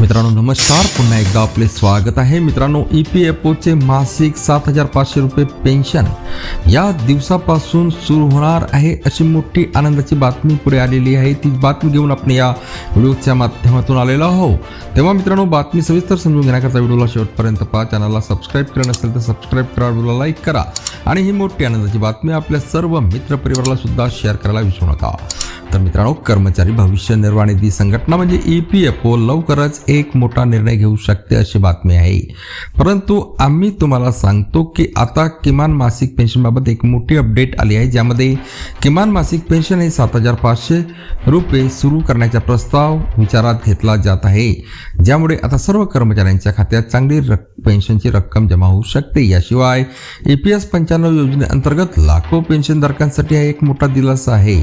मित्रांनो नमस्कार. पुन्हा एकदा आपले स्वागत आहे. मित्रांनो ई पी एफ ओचे मासिक सात हजार पाचशे रुपये पेन्शन या दिवसापासून सुरू होणार आहे अशी मोठी आनंदाची बातमी पुढे आलेली आहे. ती बातमी घेऊन आपण या व्हिडिओच्या माध्यमातून आलेलो आहो तेव्हा मित्रांनो बातमी सविस्तर समजून घेण्याकरता व्हिडिओला शेवटपर्यंत पहा. चॅनलला सबस्क्राईब केलं नसेल तर सबस्क्राईब करा व्हिडिओला लाईक करा. आणि ही मोठी आनंदाची बातमी आपल्या सर्व मित्रपरिवाराला सुद्धा शेअर करायला विसरू नका. तर मित्रांनो कर्मचारी भविष्य निर्वाह निधी संघटना म्हणजे ई पी एफ ओ लवकरच एक मोठा निर्णय घेऊ शकते अशी बातमी आहे. परंतु आम्ही तुम्हाला सांगतो की आता किमान मासिक पेन्शनबाबत एक मोठी अपडेट आली आहे ज्यामध्ये किमान मासिक पेन्शन हे सात हजार पाचशे रुपये सुरू करण्याचा प्रस्ताव विचारात घेतला जात आहे. ज्यामुळे आता सर्व कर्मचाऱ्यांच्या खात्यात चांगली रक पेन्शनची रक्कम जमा होऊ शकते. याशिवाय ए पी एस पंच्याण्णव योजनेअंतर्गत लाखो पेन्शनधारकांसाठी हा एक मोठा दिलासा आहे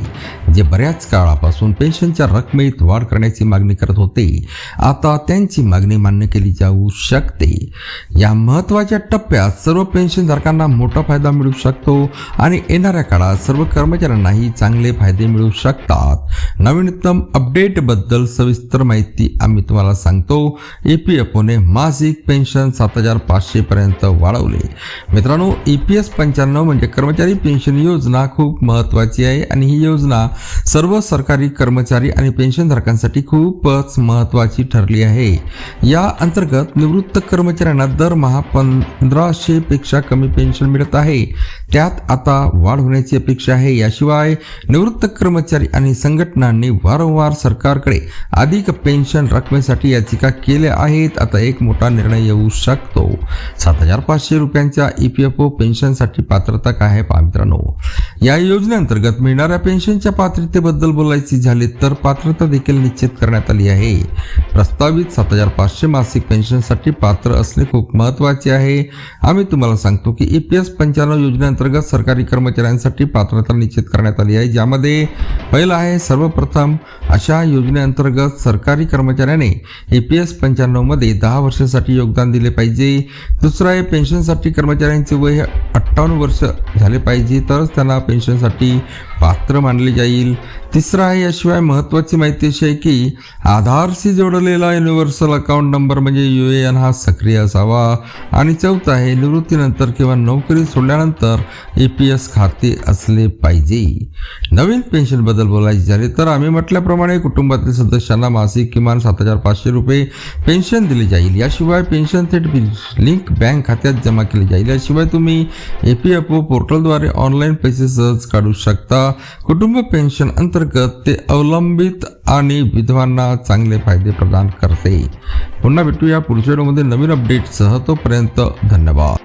जे बऱ्याच काळापासून पेन्शनच्या रकमेत वाढ करण्याची मागणी करत होते. आता त्यांची मागणी मान्य केली जाऊ शकते. या महत्त्वाच्या टप्प्यात सर्व पेन्शनधारकांना मोठा फायदा मिळू शकतो आणि येणाऱ्या काळात सर्व कर्मचाऱ्यांनाही चांगले फायदे मिळू शकतात. नवीनतम अपडेटबद्दल सविस्तर माहिती आम्ही तुम्हाला सांगतो. ई पी एफ ओने मासिक पेन्शन सात हजार पाचशेपर्यंत वाढवले. मित्रांनो ई पी एस पंच्याण्णव म्हणजे कर्मचारी पेन्शन योजना खूप महत्त्वाची आहे आणि ही योजना सर्व सरकारी कर्मचारी आणि पेन्शनधारकांसाठी खूपच महत्त्वाची ठरली आहे. या अंतर्गत निवृत्त कर्मचाऱ्यांना दरमहा पंधराशे पेक्षा कमी पेन्शन मिळत आहे. त्यात आता वाढ होण्याची अपेक्षा आहे. याशिवाय निवृत्त कर्मचारी आणि संघटनांनी वारंवार सरकारकडे अधिक पेन्शन रकमेसाठी याचिका केल्या आहेत. आता एक मोठा निर्णय येऊ शकतो. सात हजार पाचशे रुपयांच्या ई पी एफ ओ पेन्शनसाठी पात्रता काय आहे पहा मित्रांनो. या योजनेअंतर्गत मिळणाऱ्या पेन्शनच्या पात्रतेबद्दल बोलायची झाली तर पात्रता देखील निश्चित करण्यात आली आहे. प्रस्तावित सात हजार पाचशे मासिक पेन्शनसाठी पात्र असणे खूप महत्त्वाचे आहे. आम्ही तुम्हाला सांगतो की ई पी एस पंच्याण्णव योजनेअंतर्गत सरकारी कर्मचाऱ्यांसाठी पात्रता निश्चित करण्यात आली आहे. ज्यामध्ये पहिलं आहे सर्वप्रथम अशा योजनेअंतर्गत सरकारी कर्मचाऱ्याने ए पी एस पंच्याण्णवमध्ये दहा वर्षासाठी योगदान दिले पाहिजे. दुसरं आहे पेन्शनसाठी कर्मचाऱ्यांचे वय अठ्ठावन्न वर्ष झाले पाहिजे तरच त्यांना पेन्शनसाठी पात्र मानले जाईल. तिसरं आहे याशिवाय महत्त्वाची माहिती अशी आहे की आधारशी जोडलेला युनिव्हर्सल अकाउंट नंबर म्हणजे यू ए एन हा सक्रिय असावा. आणि चौथं आहे निवृत्तीनंतर किंवा नोकरी सोडल्यानंतर ए पी एस खाते असले पाहिजे. नवीन पेन्शनबद्दल बोलायचे झाले तर आम्ही म्हटल्याप्रमाणे कुटुंबातील सदस्यांना मासिक किमान सात हजार पाचशे रुपये पेन्शन दिली जाईल. याशिवाय पेन्शन थेट लिंक बँक खात्यात जमा केली जाईल. याशिवाय तुम्ही ए पी एफ ओ पोर्टलद्वारे ऑनलाईन पैसे सहज काढू शकता. कुटुंब पेन्शन अंतर्गत ते अवलंबित आणि विधवांना चांगले फायदे प्रदान करते. पुन्हा भेटूया पुढच्या व्हिडिओमध्ये नवीन अपडेटसह तोपर्यंत धन्यवाद.